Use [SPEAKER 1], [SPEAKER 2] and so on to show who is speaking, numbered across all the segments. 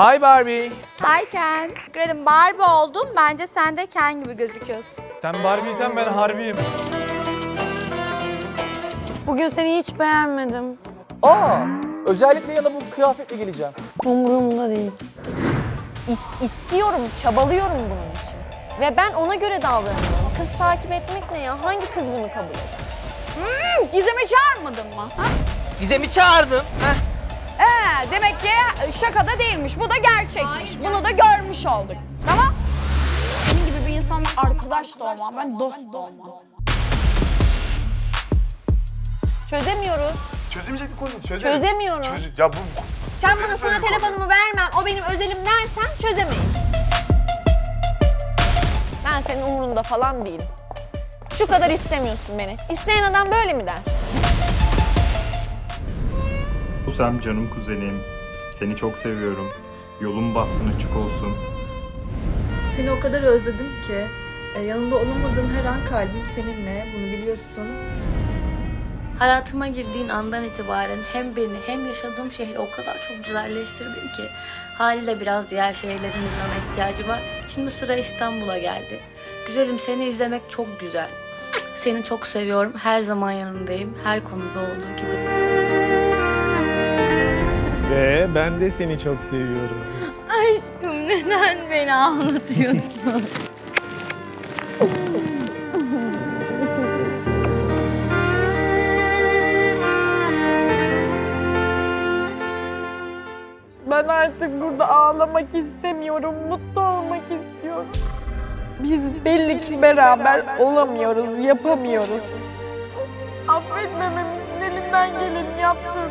[SPEAKER 1] Hi Barbie.
[SPEAKER 2] Hi Ken. Gret'in Barbie oldum. Bence sen de Ken gibi gözüküyorsun.
[SPEAKER 1] Sen Barbie'ysen ben Harbi'yim.
[SPEAKER 3] Bugün seni hiç beğenmedim.
[SPEAKER 4] Aa, özellikle yana bu kıyafetle geleceğim.
[SPEAKER 3] Umurumda değil.
[SPEAKER 5] İs- istiyorum, çabalıyorum bunun için. Ve ben ona göre davranıyorum. Kız takip etmek ne ya? Hangi kız bunu kabul eder?
[SPEAKER 2] Gizem'i çağırmadın mı? Ha?
[SPEAKER 4] Gizem'i çağırdım.
[SPEAKER 2] Demek ki şakada değilmiş. Bu da gerçekmiş. Bunu da görmüş olduk. Tamam? Senin gibi bir insanla arkadaş da olmam. Ben dost da olmam.
[SPEAKER 5] Çözemiyoruz.
[SPEAKER 6] Çözümecek bir konu değil. Çözeriz.
[SPEAKER 5] Çözemiyorum.
[SPEAKER 6] Çöz- ya bu
[SPEAKER 5] Sen bana sana telefonumu vermem, o benim özelim dersen çözemeyiz. Ben senin umurunda falan değilim. Şu kadar istemiyorsun beni. İsteyen adam böyle mi der?
[SPEAKER 7] Sam canım kuzenim. Seni çok seviyorum. Yolun bahtın açık olsun.
[SPEAKER 8] Seni o kadar özledim ki e, yanında olamadığım her an kalbim seninle. Bunu biliyorsun.
[SPEAKER 9] Hayatıma girdiğin andan itibaren hem beni hem yaşadığım şehri o kadar çok güzelleştirdin ki haliyle biraz diğer şehirlerin insana ihtiyacı var. Şimdi sıra İstanbul'a geldi. Güzelim seni izlemek çok güzel. Seni çok seviyorum. Her zaman yanındayım. Her konuda olduğu gibi.
[SPEAKER 1] Ve ben de seni çok seviyorum.
[SPEAKER 9] Aşkım neden beni ağlatıyorsun?
[SPEAKER 3] Ben artık burada ağlamak istemiyorum. Mutlu olmak istiyorum. Biz belli ki beraber olamıyoruz, yapamıyoruz. Affetmemem için elinden geleni yaptın.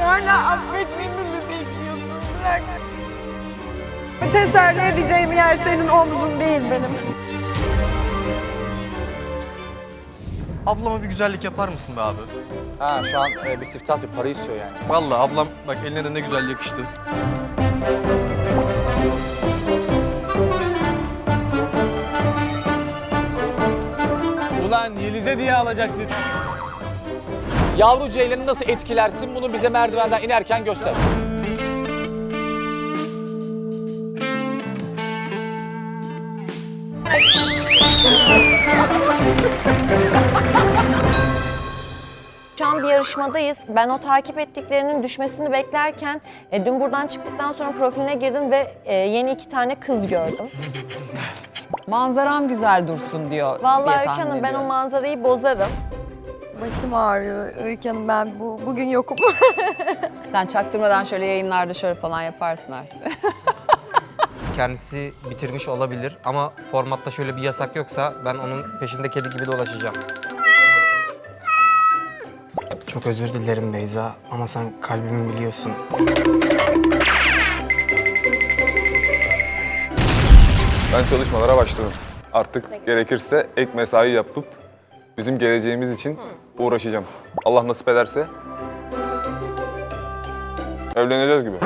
[SPEAKER 3] Hala affetmemi mi bekliyorsun? Bırak. Teselli edeceğim yer senin omzun değil benim.
[SPEAKER 10] Ablama bir güzellik yapar mısın be abi?
[SPEAKER 4] Ha şu an e, bir siftah diyor, para istiyor yani.
[SPEAKER 10] Vallahi ablam bak eline de ne güzel yakıştı.
[SPEAKER 1] Ulan Yeliz'e diye alacaktık.
[SPEAKER 4] Yavru ceylanı nasıl etkilersin bunu bize merdivenden inerken göster.
[SPEAKER 5] Şu an bir yarışmadayız. Ben o takip ettiklerinin düşmesini beklerken e, dün buradan çıktıktan sonra profiline girdim ve e, yeni iki tane kız gördüm.
[SPEAKER 11] Manzaram güzel dursun diyor diye
[SPEAKER 5] Vallahi Öykü
[SPEAKER 11] tahmin
[SPEAKER 5] Hanım ben o
[SPEAKER 11] ediyorum.
[SPEAKER 5] manzarayı bozarım.
[SPEAKER 3] Başım ağrıyor Öykü Hanım ben bu, bugün yokum.
[SPEAKER 11] Sen çaktırmadan şöyle yayınlarda şöyle falan yaparsın artık.
[SPEAKER 12] Kendisi bitirmiş olabilir ama formatta şöyle bir yasak yoksa ben onun peşinde kedi gibi dolaşacağım. Çok özür dilerim Beyza ama sen kalbimi biliyorsun.
[SPEAKER 6] Ben çalışmalara başladım. Artık gerekirse ek mesai yapıp bizim geleceğimiz için uğraşacağım. Allah nasip ederse evleneceğiz gibi.